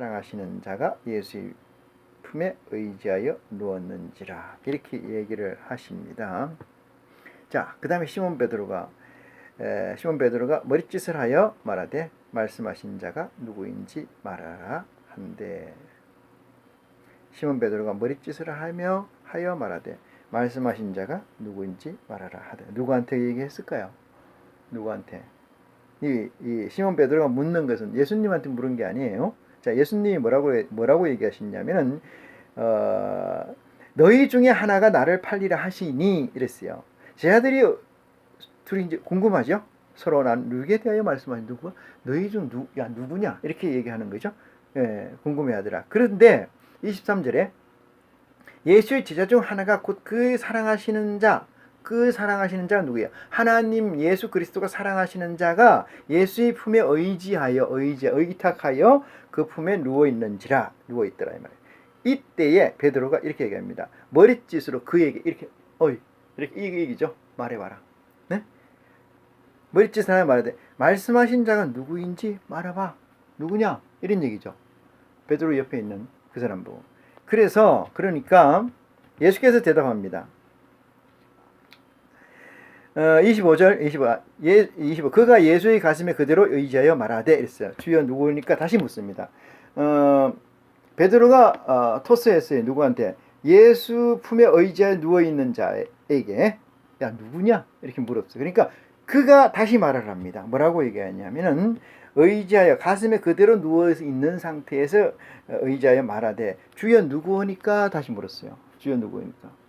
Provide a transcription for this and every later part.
사랑하시는 자가 예수의 품에 의지하여 누웠는지라 이렇게 얘기를 하십니다. 자, 그다음에 시몬 베드로가 에, 시몬 베드로가 머릿짓을 하여 말하되 말씀하신 자가 누구인지 말하라 한데 시몬 베드로가 머릿짓을 하며 하여 말하되 말씀하신 자가 누구인지 말하라 하되 누구한테 얘기했을까요? 누구한테? 이, 이 시몬 베드로가 묻는 것은 예수님한테 물은 게 아니에요. 자, 예수님이 뭐라고 뭐라고 얘기하셨냐면은 어, 너희 중에 하나가 나를 팔리라 하시니 이랬어요. 제자들이 둘이 이제 궁금하죠. 서로 난 누구에 대하여 말씀하신 누구? 너희 중 누, 야 누구냐? 이렇게 얘기하는 거죠. 예, 궁금해 하더라. 그런데 23절에 예수의 제자 중 하나가 곧 그 사랑하시는 자, 그 사랑하시는 자가 누구예요? 하나님 예수 그리스도가 사랑하시는 자가 예수의 품에 의지하여 의지 의탁하여 그 품에 누워 있는지라 누워 있더라 이 말이에요. 이때에 베드로가 이렇게 얘기합니다. 머릿짓으로 그에게 이렇게 어이 이렇게 이 얘기죠. 말해 봐라. 네? 머릿짓을 하나 말하되 말씀하신 자가 누구인지 말해 봐. 누구냐? 이런 얘기죠. 베드로 옆에 있는 그 사람 보고. 그래서 그러니까 예수께서 대답합니다. 어, 25절 25, 예, 25 그가 예수의 가슴에 그대로 의지하여 말하되 이랬어요. 주여 누구니까 다시 묻습니다. 어, 베드로가 어, 토스했어요. 누구한테 예수 품에 의지하여 누워 있는 자에게 야 누구냐 이렇게 물었어요. 그러니까 그가 다시 말을 합니다. 뭐라고 얘기하냐면은 의지하여 가슴에 그대로 누워 있는 상태에서 의지하여 말하되 주여 누구니까 다시 물었어요. 주여 누구니까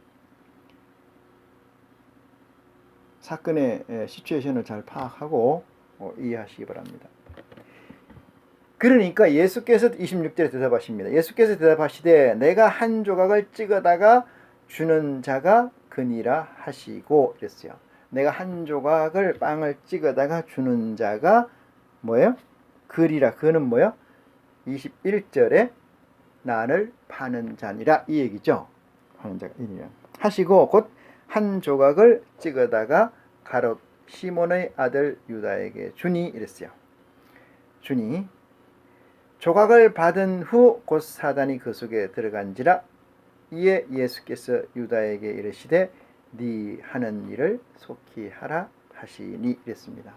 사건의 시츄에이션을 잘 파악하고 어, 이해하시기 바랍니다. 그러니까 예수께서 26절에 대답하십니다. 예수께서 대답하시되 내가 한 조각을 찍어다가 주는 자가 그니라 하시고 그랬어요. 내가 한 조각을 빵을 찍어다가 주는 자가 뭐예요? 그리라. 그는 뭐예요? 21절에 나를 파는 자니라 이 얘기죠. 파는 자가 이니라. 하시고 곧 한 조각을 찍어다가 가롯 시몬의 아들 유다에게 주니 이랬어요. 주니 조각을 받은 후 곧 사단이 그 속에 들어간지라 이에 예수께서 유다에게 이르시되 네 하는 일을 속히 하라 하시니 이랬습니다.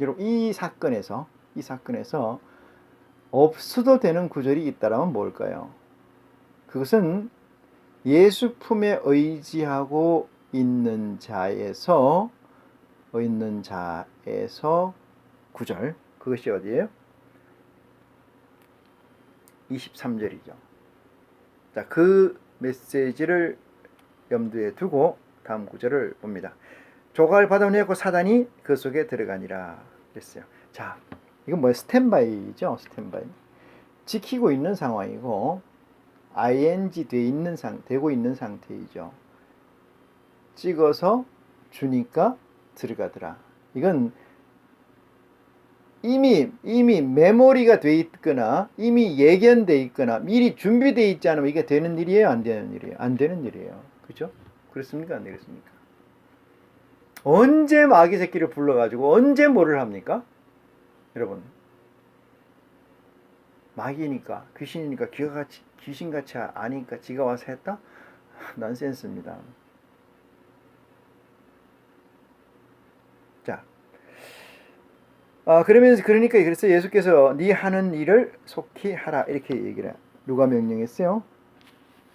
여러분 이 사건에서 이 사건에서 없어도 되는 구절이 있다라면 뭘까요? 그것은 예수 품에 의지하고 있는 자에서 있는 자에서 구절 그것이 어디예요? 23절이죠. 자, 그 메시지를 염두에 두고 다음 구절을 봅니다. 조각을 받아내고 사단이 그 속에 들어가니라 그랬어요. 자, 이건 뭐야? 스탠바이죠. 스탠바이. 지키고 있는 상황이고 ing 돼 있는 상 되고 있는 상태이죠. 찍어서 주니까 들어가더라. 이건 이미 이미 메모리가 돼 있거나 이미 예견돼 있거나 미리 준비돼 있지 않으면 이게 되는 일이에요, 안 되는 일이에요? 안 되는 일이에요. 그죠? 그렇습니까? 안 되겠습니까? 언제 마귀 새끼를 불러 가지고 언제 뭐를 합니까? 여러분 마귀니까 귀신이니까 귀가 같이 귀신같이 아니까 지가 와서 했다? 넌센스입니다. 자, 아 그러면서 그러니까 그래서 예수께서 네 하는 일을 속히 하라 이렇게 얘기를 해. 누가 명령했어요?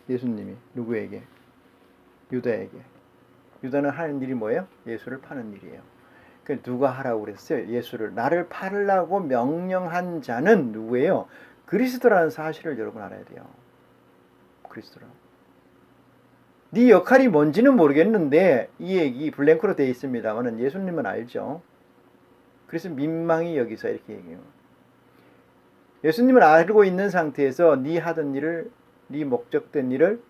예수님이 누구에게? 유다에게. 유다는 하는 일이 뭐예요? 예수를 파는 일이에요. 그 누가 하라고 그랬어요? 예수를 나를 팔라고 명령한 자는 누구예요? 그리스도라는 사실을 여러분 알아야 돼요. 그리스도라. 네 역할이 뭔지는 모르겠는데 이 얘기 블랭크로 되어 있습니다만은 예수님은 알죠. 그래서 민망히 여기서 이렇게 얘기해요. 예수님을 알고 있는 상태에서 네 하던 일을 네 목적된 일을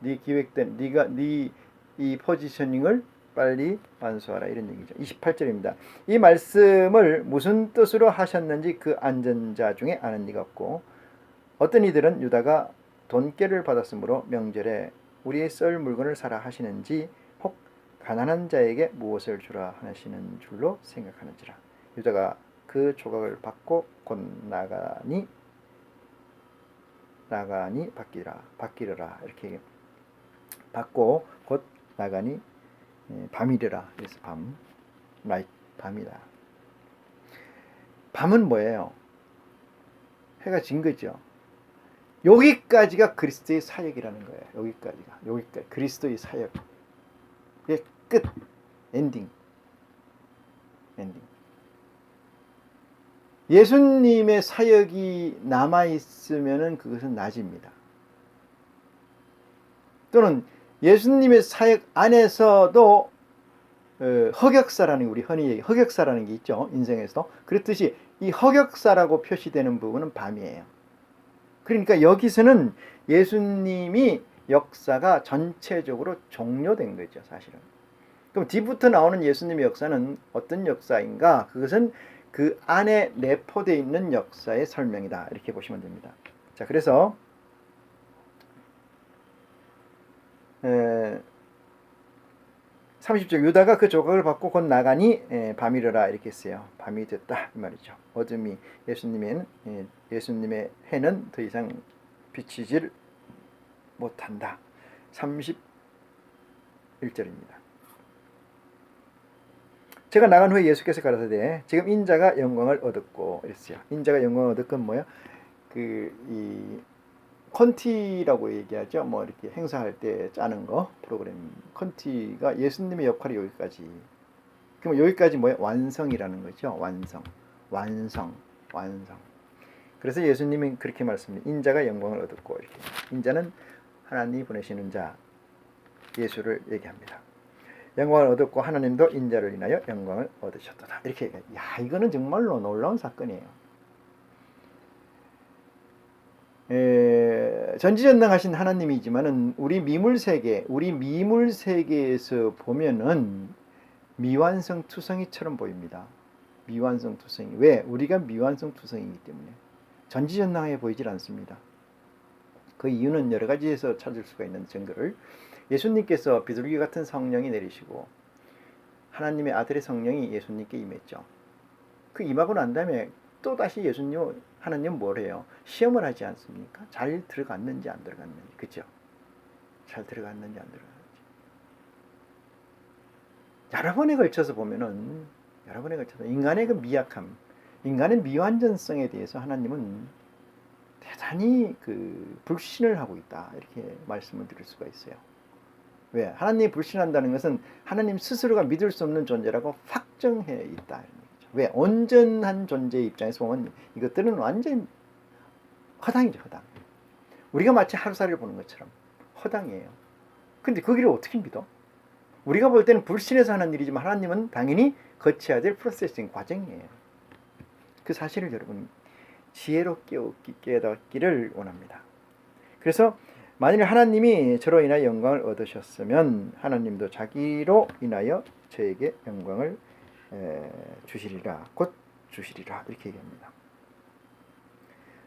네 기획된 네가 네 이 포지셔닝을 빨리 완수하라 이런 얘기죠. 28절입니다. 이 말씀을 무슨 뜻으로 하셨는지 그 안전자 중에 아는 이가 없고 어떤 이들은 유다가 돈깨를 받았으므로 명절에 우리의 썰 물건을 사라 하시는지 혹 가난한 자에게 무엇을 주라 하시는 줄로 생각하는지라. 유다가 그 조각을 받고 곧 나가니 나가니 바뀌라 바뀌려라 이렇게 받고 곧 나가니 예, 밤이래라 그래서 밤 나이 밤이다. 밤은 뭐예요? 해가 진 거죠. 여기까지가 그리스도의 사역이라는 거예요. 여기까지가. 여기까지. 그리스도의 사역. 이게 끝. 엔딩. 엔딩. 예수님의 사역이 남아 있으면은 그것은 낮입니다. 또는 예수님의 사역 안에서도 어, 흑역사라는 우리 흔히 얘기 흑역사라는 게 있죠 인생에서 그렇듯이 이 흑역사라고 표시되는 부분은 밤이에요. 그러니까 여기서는 예수님이 역사가 전체적으로 종료된 거죠 사실은. 그럼 뒤부터 나오는 예수님의 역사는 어떤 역사인가? 그것은 그 안에 내포되어 있는 역사의 설명이다. 이렇게 보시면 됩니다. 자, 그래서 에, 30절 유다가 그 조각을 받고 곧 나가니 에, 밤이르라 이렇게 했어요. 밤이 됐다 이 말이죠. 어둠이 예수님의 에, 예수님의 해는 더 이상 비치질 못한다. 31절입니다. 제가 나간 후에 예수께서 가라사대 지금 인자가 영광을 얻었고 이랬어요. 인자가 영광을 얻었건 뭐야? 그이 컨티라고 얘기하죠. 뭐 이렇게 행사할 때 짜는 거 프로그램 컨티가 예수님의 역할이 여기까지. 그럼 여기까지 뭐야? 완성이라는 거죠. 완성, 완성, 완성. 그래서 예수님이 그렇게 말씀합니다. 인자가 영광을 얻었고 이렇게. 인자는 하나님이 보내시는 자 예수를 얘기합니다. 영광을 얻었고 하나님도 인자를 인하여 영광을 얻으셨도다. 이렇게 얘기해요. 야 이거는 정말로 놀라운 사건이에요. 에, 전지전능하신 하나님이지만은 우리 미물 세계, 우리 미물 세계에서 보면은 미완성 투성이처럼 보입니다. 미완성 투성이 왜? 우리가 미완성 투성이기 때문에 전지전능하게 보이질 않습니다. 그 이유는 여러 가지에서 찾을 수가 있는 증거를 예수님께서 비둘기 같은 성령이 내리시고 하나님의 아들의 성령이 예수님께 임했죠. 그 임하고 난 다음에 또 다시 예수님 하나님 뭘 해요? 시험을 하지 않습니까? 잘 들어갔는지 안 들어갔는지 그죠? 잘 들어갔는지 안 들어갔는지 여러 번에 걸쳐서 보면은 여러 번에 걸쳐서 인간의 그 미약함, 인간의 미완전성에 대해서 하나님은 대단히 그 불신을 하고 있다 이렇게 말씀을 드릴 수가 있어요. 왜? 하나님 불신한다는 것은 하나님 스스로가 믿을 수 없는 존재라고 확정해 있다. 왜? 온전한 존재의 입장에서 보면 이것들은 완전 허당이죠, 허당. 우리가 마치 하루살이를 보는 것처럼 허당이에요. 근데 그 길을 어떻게 믿어? 우리가 볼 때는 불신해서 하는 일이지만 하나님은 당연히 거쳐야 될 프로세싱 과정이에요. 그 사실을 여러분 지혜롭게 깨닫기를 원합니다. 그래서 만일 하나님이 저로 인하여 영광을 얻으셨으면 하나님도 자기로 인하여 저에게 영광을 주시리라 곧 주시리라 이렇게 얘기합니다.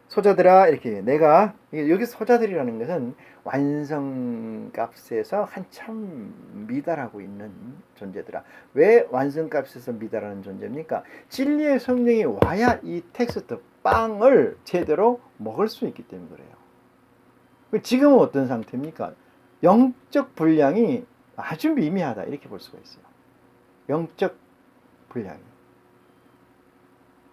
소자들아 이렇게 내가 여기 소자들이라는 것은 완성값에서 한참 미달하고 있는 존재들아 왜 완성값에서 미달하는 존재입니까? 진리의 성령이 와야 이 텍스트 빵을 제대로 먹을 수 있기 때문에 그래요. 지금은 어떤 상태입니까? 영적 분량이 아주 미미하다 이렇게 볼 수가 있어요. 영적 분량이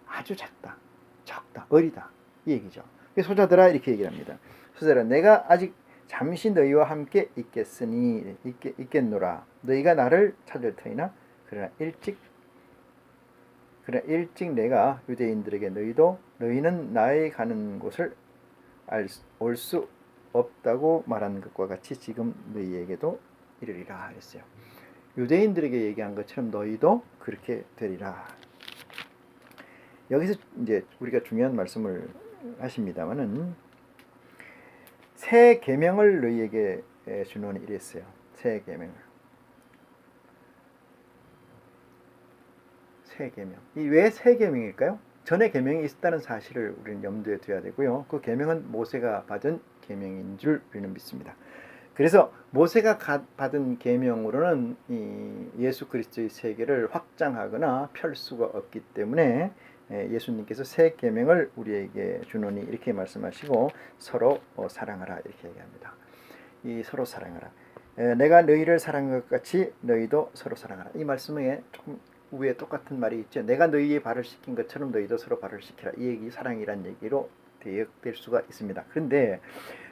아주 작다, 적다, 어리다 이 얘기죠. 소자들아 이렇게 얘기를 합니다. 소자들아 내가 아직 잠시 너희와 함께 있겠으니 있겠, 있겠노라. 너희가 나를 찾을 터이나 그러나 일찍 그러나 일찍 내가 유대인들에게 너희도 너희는 나의 가는 곳을 올 수 없다고 말하는 것과 같이 지금 너희에게도 이르리라 했어요. 유대인들에게 얘기한 것처럼 너희도 그렇게 되리라. 여기서 이제 우리가 중요한 말씀을 하십니다만은 새 계명을 너희에게 주노니 이랬어요. 새 계명을. 새 계명. 이 왜 새 계명일까요? 전에 계명이 있었다는 사실을 우리는 염두에 둬야 되고요. 그 계명은 모세가 받은 계명인 줄 우리는 믿습니다. 그래서 모세가 받은 계명으로는 예수 그리스도의 세계를 확장하거나 펼 수가 없기 때문에 예, 예수님께서 새 계명을 우리에게 주노니 이렇게 말씀하시고 서로 어, 사랑하라 이렇게 얘기합니다. 이 서로 사랑하라. 에, 내가 너희를 사랑한 것 같이 너희도 서로 사랑하라. 이 말씀에 조금 위에 똑같은 말이 있죠. 내가 너희의 발을 씻긴 것처럼 너희도 서로 발을 씻기라. 이 얘기 사랑이란 얘기로 대역될 수가 있습니다. 그런데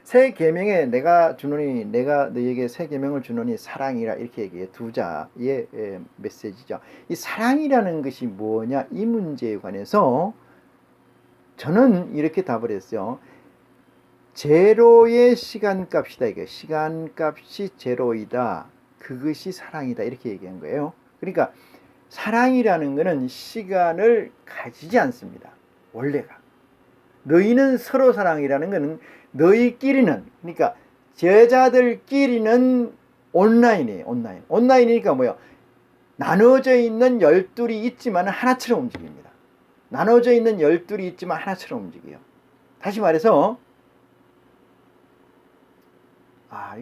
새 계명에 내가 주노니 내가 너희에게 새 계명을 주노니 사랑이라 이렇게 얘기해 두 자의 에, 메시지죠. 이 사랑이라는 것이 뭐냐 이 문제에 관해서 저는 이렇게 답을 했어요. 제로의 시간값이다 이게 시간값이 제로이다. 그것이 사랑이다 이렇게 얘기한 거예요. 그러니까 사랑이라는 것은 시간을 가지지 않습니다. 원래가. 너희는 서로 사랑이라는 것은 너희끼리는 그러니까 제자들끼리는 온라인이에요. 온라인. 온라인이니까 뭐요? 나눠져 있는 열둘이 있지만 하나처럼 움직입니다. 나눠져 있는 열둘이 있지만 하나처럼 움직여요. 다시 말해서 아,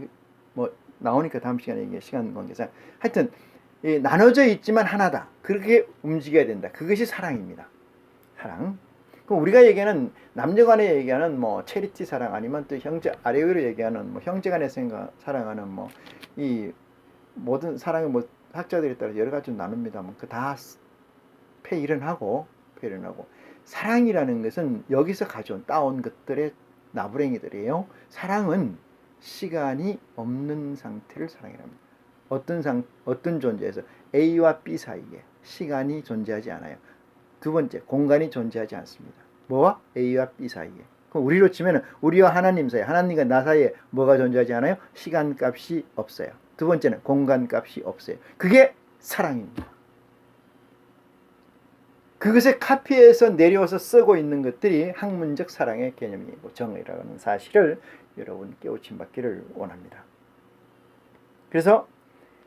뭐 나오니까 다음 시간에 이게 시간 관계상 하여튼 이 나눠져 있지만 하나다. 그렇게 움직여야 된다. 그것이 사랑입니다. 사랑. 우리가 얘기하는 남녀간에 얘기하는 뭐 체리티 사랑 아니면 또 형제 아래 위로 얘기하는 뭐 형제간의 생각 사랑하는 뭐 이 모든 사랑의 뭐 학자들에 따라 여러 가지 나눕니다. 뭐 그다 폐일은 하고 폐일은 하고 사랑이라는 것은 여기서 가져온 따온 것들의 나부랭이들이에요. 사랑은 시간이 없는 상태를 사랑이라 합니다. 어떤 상 어떤 존재에서 A와 B 사이에 시간이 존재하지 않아요. 두 번째 공간이 존재하지 않습니다. 뭐와 A와 B 사이에. 그럼 우리로 치면은 우리와 하나님 사이, 하나님과 나 사이에 뭐가 존재하지 않아요? 시간 값이 없어요. 두 번째는 공간 값이 없어요. 그게 사랑입니다. 그것에 카피해서 내려와서 쓰고 있는 것들이 학문적 사랑의 개념이고 정의라는 사실을 여러분 깨우침 받기를 원합니다. 그래서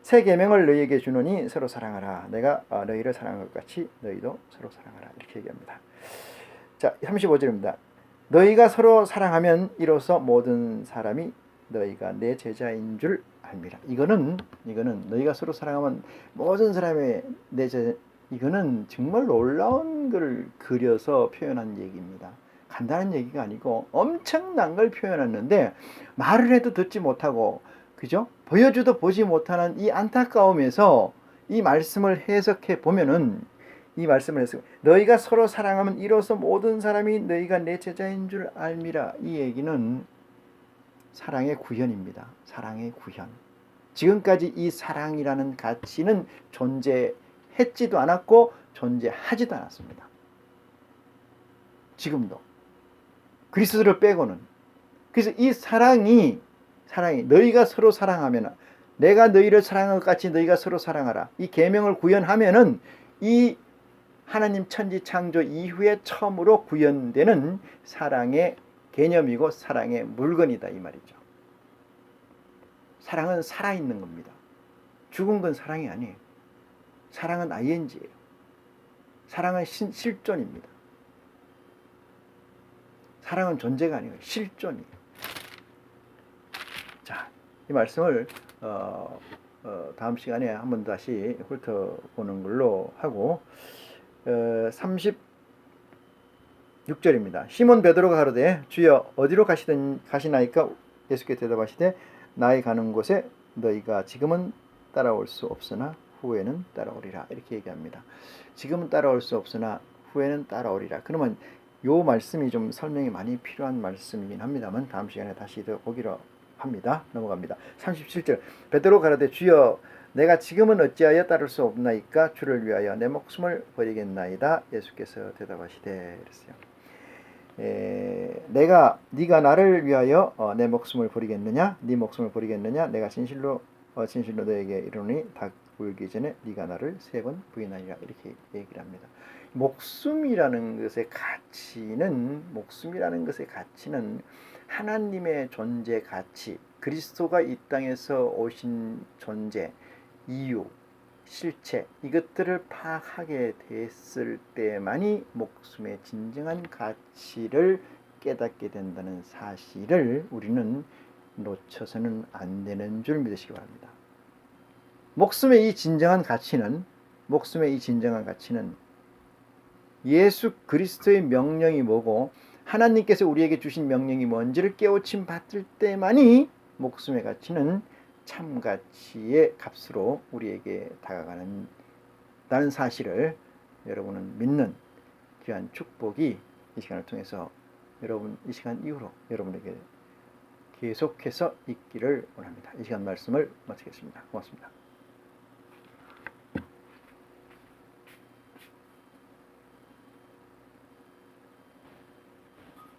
새 계명을 너희에게 주노니 서로 사랑하라. 내가 어, 너희를 사랑한 것 같이 너희도 서로 사랑하라. 이렇게 얘기합니다. 자, 35절입니다. 너희가 서로 사랑하면 이로써 모든 사람이 너희가 내 제자인 줄 알미라. 이거는 이거는 너희가 서로 사랑하면 모든 사람의 내 제자 이거는 정말 놀라운 걸 그려서 표현한 얘기입니다. 간단한 얘기가 아니고 엄청난 걸 표현했는데 말을 해도 듣지 못하고 그죠? 보여줘도 보지 못하는 이 안타까움에서 이 말씀을 해석해 보면은 이 말씀을 해서 너희가 서로 사랑하면 이로써 모든 사람이 너희가 내 제자인 줄 알미라 이 얘기는 사랑의 구현입니다. 사랑의 구현. 지금까지 이 사랑이라는 가치는 존재했지도 않았고 존재하지도 않았습니다. 지금도 그리스도를 빼고는 그래서 이 사랑이 사랑이 너희가 서로 사랑하면 내가 너희를 사랑한 것 같이 너희가 서로 사랑하라. 이 계명을 구현하면은 이 하나님 천지 창조 이후에 처음으로 구현되는 사랑의 개념이고 사랑의 물건이다 이 말이죠. 사랑은 살아 있는 겁니다. 죽은 건 사랑이 아니에요. 사랑은 ing예요. 사랑은 신, 실존입니다. 사랑은 존재가 아니에요. 실존이에요. 자, 이 말씀을 어, 어, 다음 시간에 한번 다시 훑어보는 걸로 하고 어, 36절입니다. 시몬 베드로가 가로되 주여 어디로 가시든 가시나이까 예수께 대답하시되 나의 가는 곳에 너희가 지금은 따라올 수 없으나 후에는 따라오리라 이렇게 얘기합니다. 지금은 따라올 수 없으나 후에는 따라오리라. 그러면 요 말씀이 좀 설명이 많이 필요한 말씀이긴 합니다만 다음 시간에 다시 더 보기로 합니다. 넘어갑니다. 37절 베드로 가라되 주여 내가 지금은 어찌하여 따를 수 없나이까 주를 위하여 내 목숨을 버리겠나이다. 예수께서 대답하시되 그랬어요. 에, 내가 네가 나를 위하여 어, 내 목숨을 버리겠느냐? 네 목숨을 버리겠느냐? 내가 진실로 어, 진실로 너에게 이르노니 닭 울기 전에 네가 나를 세 번 부인하리라 이렇게 얘기를 합니다. 목숨이라는 것의 가치는 목숨이라는 것의 가치는 하나님의 존재 가치, 그리스도가 이 땅에서 오신 존재, 이유, 실체 이것들을 파악하게 됐을 때만이 목숨의 진정한 가치를 깨닫게 된다는 사실을 우리는 놓쳐서는 안 되는 줄 믿으시기 바랍니다. 목숨의 이 진정한 가치는 목숨의 이 진정한 가치는 예수 그리스도의 명령이 뭐고 하나님께서 우리에게 주신 명령이 뭔지를 깨우침 받을 때만이 목숨의 가치는 참 가치의 값으로 우리에게 다가가는 다는 사실을 여러분은 믿는 귀한 축복이 이 시간을 통해서 여러분 이 시간 이후로 여러분에게 계속해서 있기를 원합니다. 이 시간 말씀을 마치겠습니다. 고맙습니다.